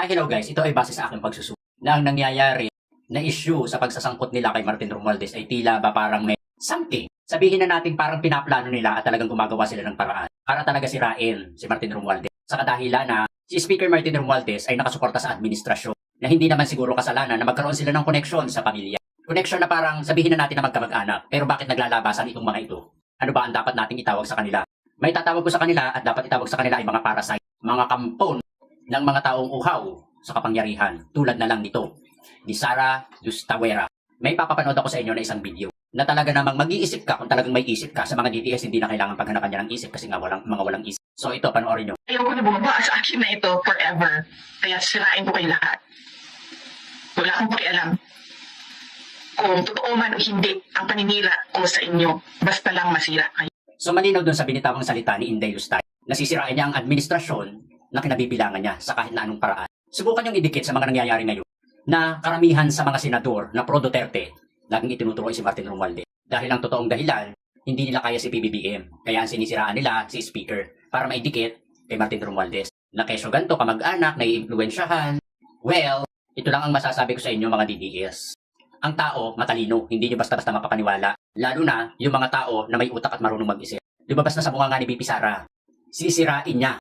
Hi, hello guys. Ito ay base sa aking pagsusunod na ang nangyayari na issue sa pagsasangkot nila kay Martin Romualdez ay tila ba parang may something. Sabihin na natin parang pinaplano nila at talagang gumagawa sila ng paraan para talaga sirain si Martin Romualdez. Sa kadahilan na si Speaker Martin Romualdez ay nakasuporta sa administrasyon na hindi naman siguro kasalanan na magkaroon sila ng connection sa pamilya. Connection na parang sabihin na natin na magkamag-anak pero bakit naglalabasan itong mga ito? Ano ba ang dapat nating itawag sa kanila? May tatawag ko sa kanila at dapat itawag sa kanila ay mga parasite, mga kampon ng mga taong uhaw sa kapangyarihan tulad na lang nito ni Sara Dustavera. May papapanood ako sa inyo na isang video na talaga namang mag-iisip ka kung talagang may isip ka sa mga DTS hindi na kailangan paghanapan niya ng isip kasi nga walang mga walang isip. So ito panoorin nyo. Ayoko na bumaba sa akin na ito forever. Kaya sirain ko kayo lahat. Wala akong pakialam. Kung totoo man o hindi ang paninira ko sa inyo, basta lang masira kayo. So malinaw dun sa binitawang salita ni Inday Lustay, nasisirain niya ang administrasyon na kinabibilangan niya sa kahit na anong paraan. Subukan niyong idikit sa mga nangyayari ngayon na karamihan sa mga senador na pro Duterte, laging itinuturoy si Martin Romualdez. Dahil ang totoong dahilan, hindi nila kaya si PBBM. Kaya ang sinisiraan nila si Speaker para maidikit kay Martin Romualdez. Na kesyo ganito, kamag-anak, naiimpluwensyahan. Well, ito lang ang masasabi ko sa inyo mga DDS. Ang tao, matalino, hindi nyo basta-basta mapapaniwala. Lalo na yung mga tao na may utak at marunong mag-isip. Lumabas na sa bunganga ni BP Sara. Sisirain niya.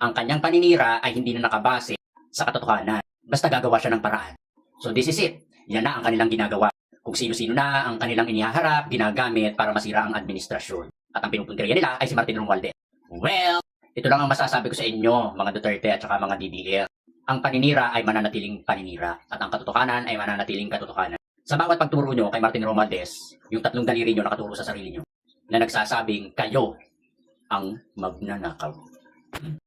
Ang kanyang paninira ay hindi na nakabase sa katotohanan. Basta gagawa siya ng paraan. So this is it. Yan na ang kanilang ginagawa. Kung sino-sino na ang kanilang inihaharap, ginagamit para masira ang administrasyon. At ang pinupuntirya nila ay si Martin Romualdez. Well, ito lang ang masasabi ko sa inyo, mga Duterte at saka mga DDL. Ang paninira ay mananatiling paninira at ang katotohanan ay mananatiling katotohanan. Sa bawat pagturo nyo kay Martin Romualdez, yung tatlong daliri nyo nakaturo sa sarili nyo, na nagsasabing kayo ang magnanakaw.